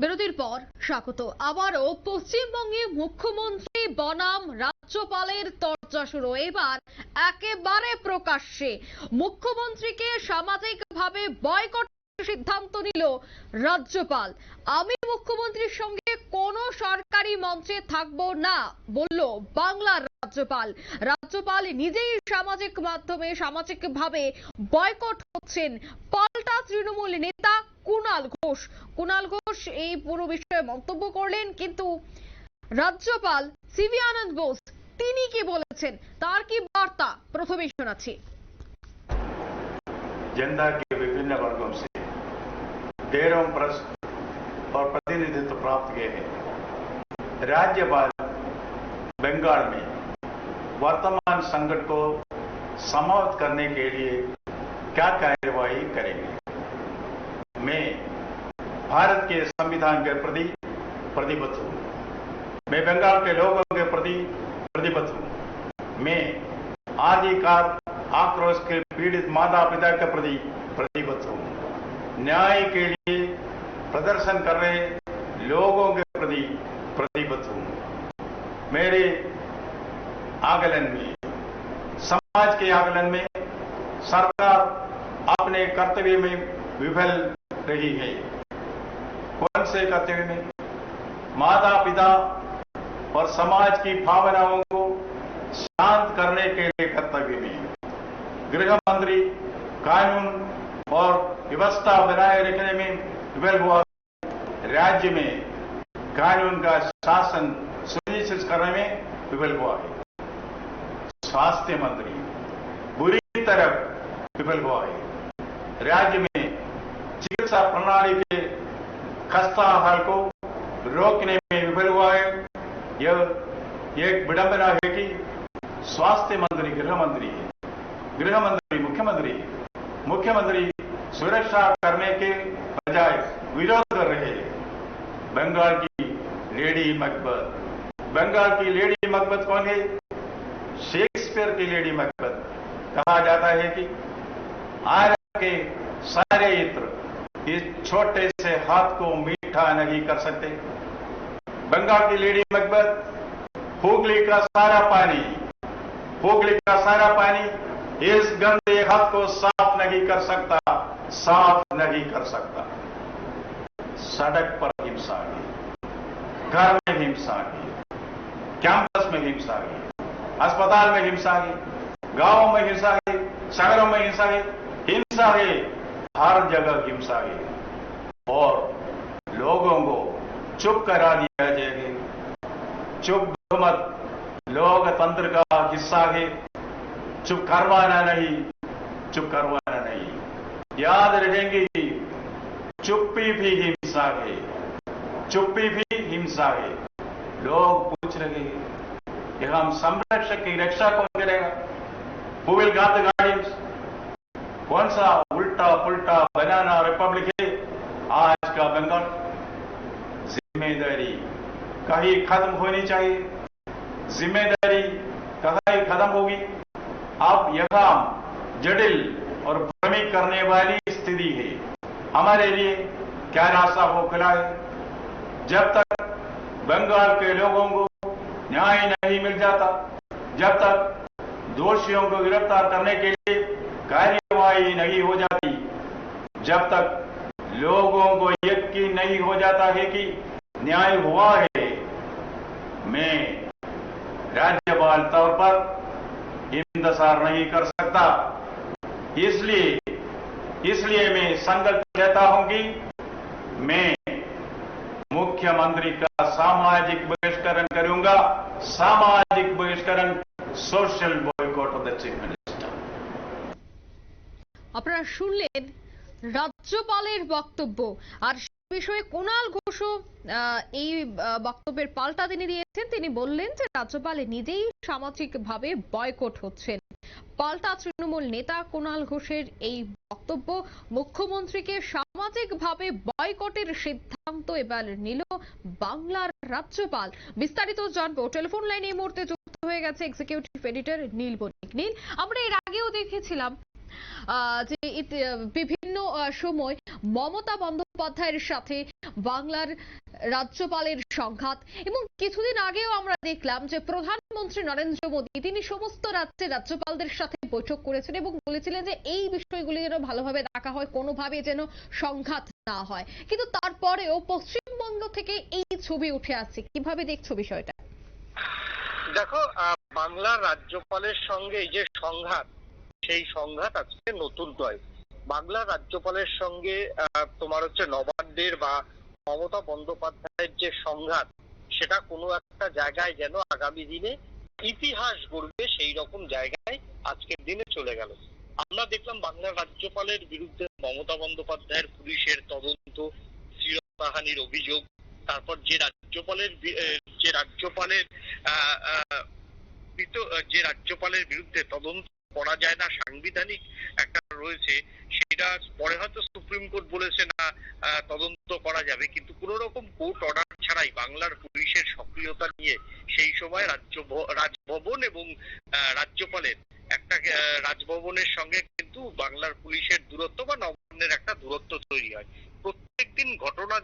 বিরতির পর স্বাগত। আবারও পশ্চিমবঙ্গে মুখ্যমন্ত্রী বনাম রাজ্যপালের চর্চা শুরু। এবার একেবারে প্রকাশ্যে মুখ্যমন্ত্রীকে সামাজিকভাবে বয়কট সিদ্ধান্ত নিল রাজ্যপাল। আমি মুখ্যমন্ত্রীর সঙ্গে কোনো সরকারি মঞ্চে থাকব না, বলল বাংলার রাজ্যপাল। রাজ্যপাল নিজেই সামাজিক মাধ্যমে সামাজিকভাবে বয়কট হচ্ছেন। পাল্টা তৃণমূল নেতা কুণাল ঘোষ কুণাল ঘোষ এই পুরো বিষয়ে মন্তব্য করলেন কিন্তু রাজ্যপাল সিভি আনন্দ বোস তিনি কি বলেছেন তার কি বার্তা প্রথমেই শোনাচ্ছি जनता के विभिन्न वर्गों से डेढ़ों प्रश्न और प्रतिनिधित्व प्राप्त किए हैं राज्यपाल बंगाल में वर्तमान संकट को समाप्त करने के लिए क्या कार्यवाही करेंगे? मैं भारत के संविधान के प्रति प्रतिबद्ध हूँ। मैं बंगाल के लोगों के प्रति प्रतिबद्ध हूँ। मैं आदिकाल आक्रोश के पीड़ित माता पिता के प्रति प्रतिबद्ध हूँ। न्याय के लिए प्रदर्शन कर रहे लोगों के प्रति प्रतिबद्ध हूँ। मेरे आकलन में, समाज के आकलन में सरकार अपने कर्तव्य में विफल रही है। कौन से कर्तव्य में? माता पिता और समाज की भावनाओं को शांत करने के लिए कर्तव्य में। गृह मंत्री कानून और व्यवस्था बनाए रखने में विफल हुआ। राज्य में कानून का शासन सुनिश्चित करने में विफल हुआ है। स्वास्थ्य मंत्री, बुरी तरह विफल हुआ है राज्य में चिकित्सा प्रणाली के खस्ता हाल को रोकने में विफल हुआ है। यह एक विडंबना है कि स्वास्थ्य मंत्री गृह मंत्री गृह मंत्री मुख्यमंत्री मुख्यमंत्री सुरक्षा करने के बजाय विरोध कर रहे हैं। बंगाल की लेडी मकबत। बंगाल की लेडी मकबत कौन है? शेक्सपियर की लेडी मकबत। कहा जाता है कि आयरन के सारे इत्र इस छोटे से हाथ को मीठा नहीं कर सकते। बंगाल की लेडी मकबत हुगली का सारा पानी हुगली का सारा पानी इस गंदे हाथ को साफ़ नहीं कर सकता, साफ़ नहीं कर सकता। सड़क पर हिंसा की घर में हिंसा की कैंपस में हिंसा की अस्पताल में हिंसा की गाँवों में हिंसा है शहरों में हिंसा है हिंसा है, हर जगह हिंसा है। और लोगों को चुप करा दिया जाएगा। चुप बहुमत लोकतंत्र का हिस्सा है। चुप करवाना नहीं। चुप करवाना नहीं। याद रखेंगे चुप्पी भी हिंसा है। चुप्पी भी हिंसा है। लोग पूछ रहे हैं कि हम संरक्षक की रक्षा कौन करेगा? Who will guard the guardians कौन सा उल्टा पुल्टा बनाना रिपब्लिक है आज का बंगाल ज़िम्मेदारी कहीं खत्म होनी चाहिए ज़िम्मेदारी कहीं खत्म होगी अब यहाँ जटिल और भ्रमित करने वाली स्थिति है हमारे लिए क्या रास्ता हो खुला है जब तक बंगाल के लोगों को न्याय नहीं मिल जाता। जब तक दोषियों को गिरफ़्तार करने के लिए कार्यवाही नहीं हो जाती। जब तक लोगों को यकीन नहीं हो जाता है कि न्याय हुआ है, मैं राज्यपाल तौर पर इंतज़ार नहीं कर सकता। इसलिए इसलिए मैं संकल्प लेता हूँ कि मैं मुख्यमंत्री का सामाजिक बहिष्करण करूँगा। सामाजिक बहिष्करण, social boycott of the chief minister. আপনারা শুনলেন রাজ্যপালের বক্তব্য। আর বিষয়ে কুণাল ঘোষও আহ, এই বক্তব্যের পাল্টা তিনি দিয়েছেন। তিনি বললেন যে রাজ্যপাল নিজেই সামাজিকভাবে বয়কট হচ্ছেন। পাল্টা তৃণমূল নেতা কুণাল ঘোষের এই বক্তব্য মুখ্যমন্ত্রীকে সামাজিকভাবে বয়কটের সিদ্ধান্ত এবার নিল বাংলার রাজ্যপাল। বিস্তারিত জানব। টেলিফোন লাইনে এই মুহূর্তে যুক্ত হয়ে গেছে এক্সিকিউটিভ এডিটর নীল বণিক। নীল আমরা এর আগেও দেখেছিলাম বিভিন্ন সময় মমতা বন্দ্যোপাধ্যায়ের সাথে বাংলার রাজ্যপালের সংঘাত এবং কিছুদিন আগেও আমরা দেখলাম যে প্রধানমন্ত্রী নরেন্দ্র মোদী, তিনি সমস্ত রাজ্যের রাজ্যপালদের সাথে বৈঠক করেছেন এবং বলেছিলেন যে এই বিষয়গুলি যেন ভালোভাবে দেখা হয়, কোনোভাবে যেন সংঘাত না হয়। কিন্তু তারপরেও পশ্চিমবঙ্গ থেকে এই ছবি উঠে আসছে। কীভাবে দেখছ বিষয়টা? দেখো বাংলার রাজ্যপালের সঙ্গে এই যে সংঘাত সেই সংঘাত আজকে নতুন নয়। বাংলার রাজ্যপালের সঙ্গে তোমার হচ্ছে নবান্নের বা মমতা বন্দ্যোপাধ্যায়ের যে সংঘাত, সেটা কোনো একটা জায়গায় যেন আগামী দিনে ইতিহাস গড়বে সেই রকম জায়গায় আজকের দিনে চলে গেল। আমরা দেখলাম বাংলার রাজ্যপালের বিরুদ্ধে মমতা বন্দ্যোপাধ্যায়ের পুলিশের তদন্ত শ্লীলতাহানির অভিযোগ, তারপর যে রাজ্যপালের যে রাজ্যপালের যে রাজ্যপালের বিরুদ্ধে তদন্ত করা যায় না, সাংবিধানিক একটা রয়েছে, সেটা পরে হয়তো সুপ্রিম কোর্ট বলেছে না তদন্ত করা যাবে, কিন্তু কোন রকম কোর্ট অর্ডার ছাড়াই বাংলার পুলিশের সক্রিয়তা নিয়ে সেই সময় রাজ্য রাজভবন এবং রাজ্যপালের একটা রাজভবনের সঙ্গে কিন্তু বাংলার পুলিশের দূরত্ব বা নবান্নের একটা দূরত্ব তৈরি হয়। প্রত্যেকদিন ঘটনা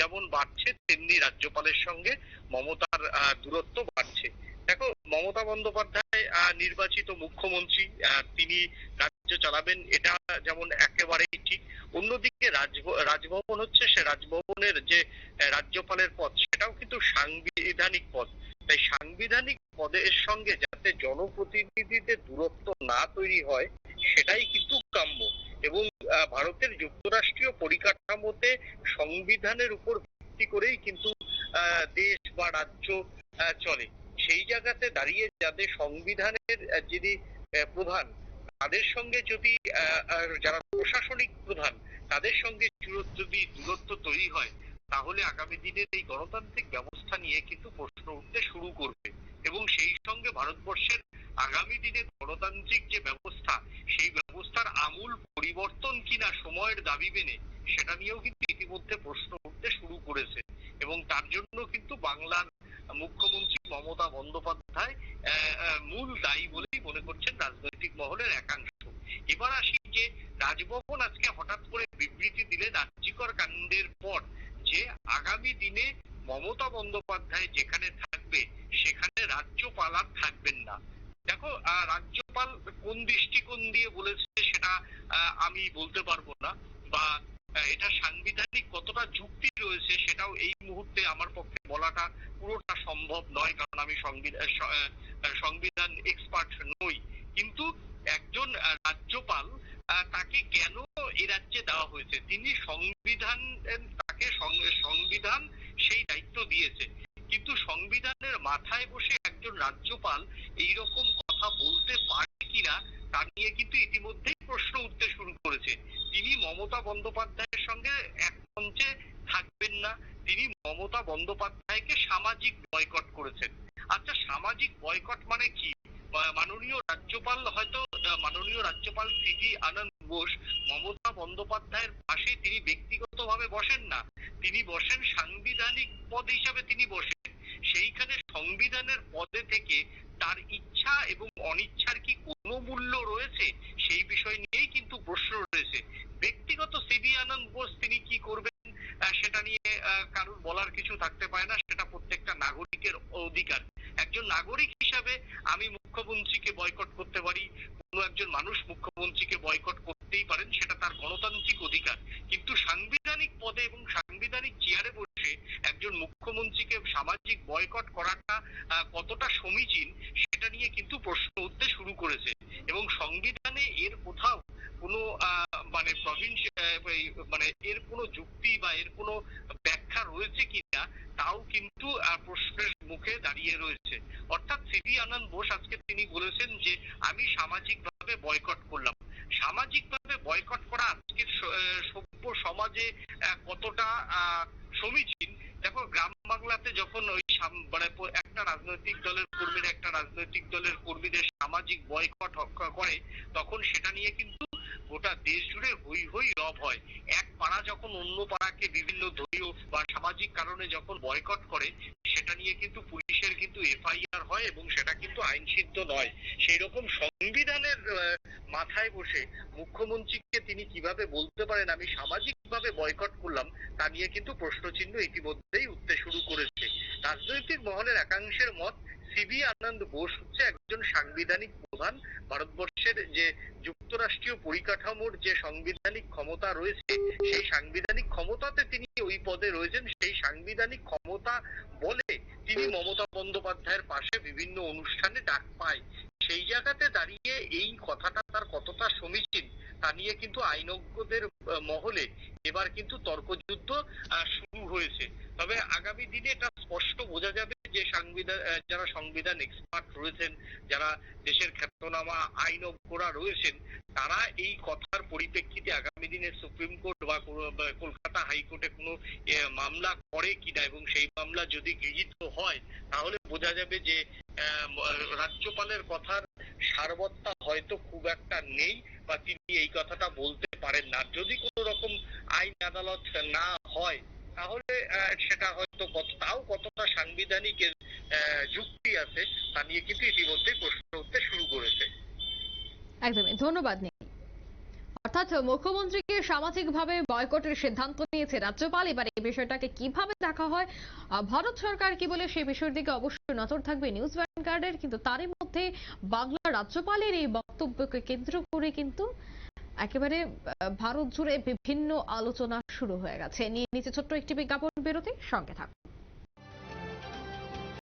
যেমন বাড়ছে, তেমনি রাজ্যপালের সঙ্গে মমতার দূরত্ব বাড়ছে। দেখো, মমতা বন্দ্যোপাধ্যায় নির্বাচিত মুখ্যমন্ত্রী তিনি রাজ্য চালাবেন, এটা যেমন একেবারেই ঠিক। অন্যদিকে রাজভ- রাজভবন হচ্ছে সে রাজভবনের যে রাজ্যপালের পদ, সেটাও কিন্তু সাংবিধানিক পদ। তাই সাংবিধানিক পদের সঙ্গে যাতে জনপ্রতিনিধিদের দূরত্ব না তৈরি হয়, সেটাই কিন্তু কাম্য। এবং ভারতের যুক্তরাষ্ট্রীয় পরিকাঠামোতে সংবিধানের উপর ভিত্তি করেই কিন্তু দেশ বা রাজ্য চলে। সেই জায়গাতে দাঁড়িয়ে যাদের সংবিধানের যিনি প্রধান, তাদের সঙ্গে যদি যারা প্রশাসনিক প্রধান, তাদের সঙ্গে যদি দূরত্ব তৈরি হয়, তাহলে আগামী দিনের এই গণতান্ত্রিক ব্যবস্থা নিয়ে কিন্তু প্রশ্ন উঠতে শুরু করবে। এবং সেই সঙ্গে ভারতবর্ষের আগামী দিনে গণতান্ত্রিক যে ব্যবস্থা, সেই ব্যবস্থার আমূল পরিবর্তন কিনা সময়ের দাবি মেনে, সেটা নিয়েও কিন্তু ইতিমধ্যে প্রশ্ন উঠতে শুরু করেছে। এবং তার জন্য কিন্তু বাংলার মুখ্যমন্ত্রী মমতা বন্দ্যোপাধ্যায় মূল দায়ী বলেই মনে করছেন রাজনৈতিক মহলের একাংশ। এবার আসি যে রাজভবন আজকে হঠাৎ করে বিবৃতি দিলে রাজ্যিকর কাণ্ডের পর যে আগামী দিনে মমতা বন্দ্যোপাধ্যায় যেখানে থাকবে, সেখানে রাজ্যপাল আর থাকবেন না। দেখো রাজ্যপাল কোন দৃষ্টিকোণ দিয়ে বলেছে সেটা আমি বলতে পারব না, বা এটা সাংবিধানিক কতটা যুক্তি রয়েছে সেটাও এই মুহূর্তে আমার পক্ষে বলাটা পুরোটা সম্ভব নয়, কারণ আমি সংবিধান এক্সপার্ট নই। কিন্তু একজন রাজ্যপাল তাকে কেন এ রাজ্যে দেওয়া হয়েছে? তিনি সংবিধান তাকে সংবিধান সেই দায়িত্ব দিয়েছে। কিন্তু সংবিধানের মাথায় বসে একজন রাজ্যপাল এই রকম কথা বলতে পারে কিনা, তা নিয়ে কিন্তু ইতিমধ্যেই প্রশ্ন উঠতে শুরু করেছে। তিনি মমতা বন্দ্যোপাধ্যায়ের সঙ্গে এক মঞ্চে থাকবেন না। তিনি মমতা বন্দ্যোপাধ্যায়কে সামাজিক বয়কট করেছেন। আচ্ছা সামাজিক বয়কট মানে কি? মাননীয় রাজ্যপাল হয়তো মাননীয় রাজ্যপাল সিটি আনন্দ বোস, মমতা বন্দ্যোপাধ্যায়ের পাশে তিনি ব্যক্তিগতভাবে বসেন না। তিনি বসেন সাংবিধানিক পদ হিসাবে তিনি বসেন। সেইখানে সংবিধানের পদে থেকে তার ইচ্ছা এবং অনিচ্ছার কি কোনো মূল্য রয়েছে? সেই বিষয় নিয়েই কিন্তু প্রশ্ন রয়েছে। ব্যক্তিগত সিবি আনন্দ বোস তিনি কি করবেন সেটা নিয়ে কারুর বলার কিছু থাকতে পারে না, সেটা প্রত্যেকটা নাগরিকের অধিকার। একজন নাগরিক হিসাবে আমি মুখ্যমন্ত্রীকে বয়কট করতে পারি, কোনো একজন মানুষ মুখ্যমন্ত্রীকে বয়কট করতেই পারেন, সেটা তার গণতান্ত্রিক অধিকার। কিন্তু সাংবিধানিক পদে এবং সাংবিধানিক চেয়ারে বসে একজন মুখ্যমন্ত্রীকে সামাজিক বয়কট করাটা কতটা সমীচীন সেটা নিয়ে কিন্তু প্রশ্ন উঠতে শুরু করেছে। এবং সংবিধানে এর কোথাও কোনো মানে প্রভিন্স মানে এর কোনো যুক্তি বা এর কোনো ব্যাখ্যা রয়েছে কিনা, তাও কিন্তু প্রশ্নের মুখে দাঁড়িয়ে রয়েছে। অর্থাৎ সিবি আনন্দ বোস আজকে তিনি বলেছেন যে, আমি সামাজিকভাবে বয়কট করলাম। সামাজিকভাবে বয়কট করা আজকের স- আহ, সভ্য আহ, কতটা সমীচীন। দেখো গ্রাম বাংলাতে যখন ওই মানে একটা রাজনৈতিক দলের কর্মীরা একটা রাজনৈতিক দলের কর্মীদের সামাজিক বয়কট করে তখন সেটা নিয়ে কিন্তু গোটা দেশ জুড়ে হই হই রব হয়। এক পাড়া যখন অন্য পাড়াকে বিভিন্ন দলীয় বা সামাজিক কারণে যখন বয়কট করে, সেটা নিয়ে কিন্তু পুলিশের কিন্তু এফআইআর হয় এবং সেটা কিন্তু আইনসিদ্ধ নয়। সেই রকম সংবিধানের মাথায় বসে মুখ্যমন্ত্রীকে তিনি কীভাবে বলতে পারেন, আমি সামাজিকভাবে বয়কট করলাম, তা নিয়ে কিন্তু প্রশ্নচিহ্ন ইতিমধ্যেই উঠতে শুরু করেছে। রাজনৈতিক মহলের একাংশের মত সিবি আনন্দ বোস হচ্ছে একজন সাংবিধানিক প্রধান। ভারতবর্ষের যে যুক্তরাষ্ট্রীয় পরিকাঠামোর যে সাংবিধানিক ক্ষমতা রয়েছে, সেই সাংবিধানিক ক্ষমতাতে তিনি ওই পদে রয়েছেন। সেই সাংবিধানিক ক্ষমতা বলে তিনি মমতা বন্দ্যোপাধ্যায়ের পাশে বিভিন্ন অনুষ্ঠানে ডাক পায়। সেই জায়গাতে দাঁড়িয়ে এই কথাটা তার কতটা সমীচীন, তা নিয়ে কিন্তু আইনজ্ঞদের মহলে এবার কিন্তু তর্কযুদ্ধ শুরু হয়েছে। তবে আগামী দিনে এটা স্পষ্ট বোঝা যাবে যে সংবিধান যারা সংবিধান এক্সপার্ট রয়েছেন, যারা দেশের খ্যাতনামা আইনজ্ঞরা রয়েছেন, তারা এই কথার পরিপ্রেক্ষিতে আগামী দিনে সুপ্রিম কোর্ট বা কলকাতা হাইকোর্টে কোনো মামলা করে কিনা এবং সেই মামলা যদি গৃহীত হয়, তাহলে বোঝা যাবে যে রাজ্যপালের ম- কথার সারবত্তা হয়তো খুব একটা নেই বা তিনি এই কথাটা বলতে পারেন না। যদি কোনো রকম আইন আদালত না হয়, তাহলে সেটা হয়তো তাও কতটা সাংবিধানিক যুক্তি আছে তা নিয়ে কিন্তু ইতিমধ্যে প্রশ্ন উঠতে শুরু করেছে। একদমই। ধন্যবাদ অর্থাৎ মুখ্যমন্ত্রীকে সামাজিকভাবে বয়কটের সিদ্ধান্ত নিয়েছে রাজ্যপাল। এবার এই বিষয়টাকে কীভাবে দেখা হয় ভারত সরকার কি বলে সেই বিষয়ের দিকে অবশ্যই নজর থাকবে নিউজ ভ্যানগার্ডের কিন্তু তারই মধ্যে বাংলা রাজ্যপালের এই বক্তব্যকে কেন্দ্র করে কিন্তু একেবারে ভারত জুড়ে বিভিন্ন আলোচনা শুরু হয়ে গেছে। নিয়ে নিচে ছোট্ট একটি বিজ্ঞাপন বেরোতে সঙ্গে থাকুন।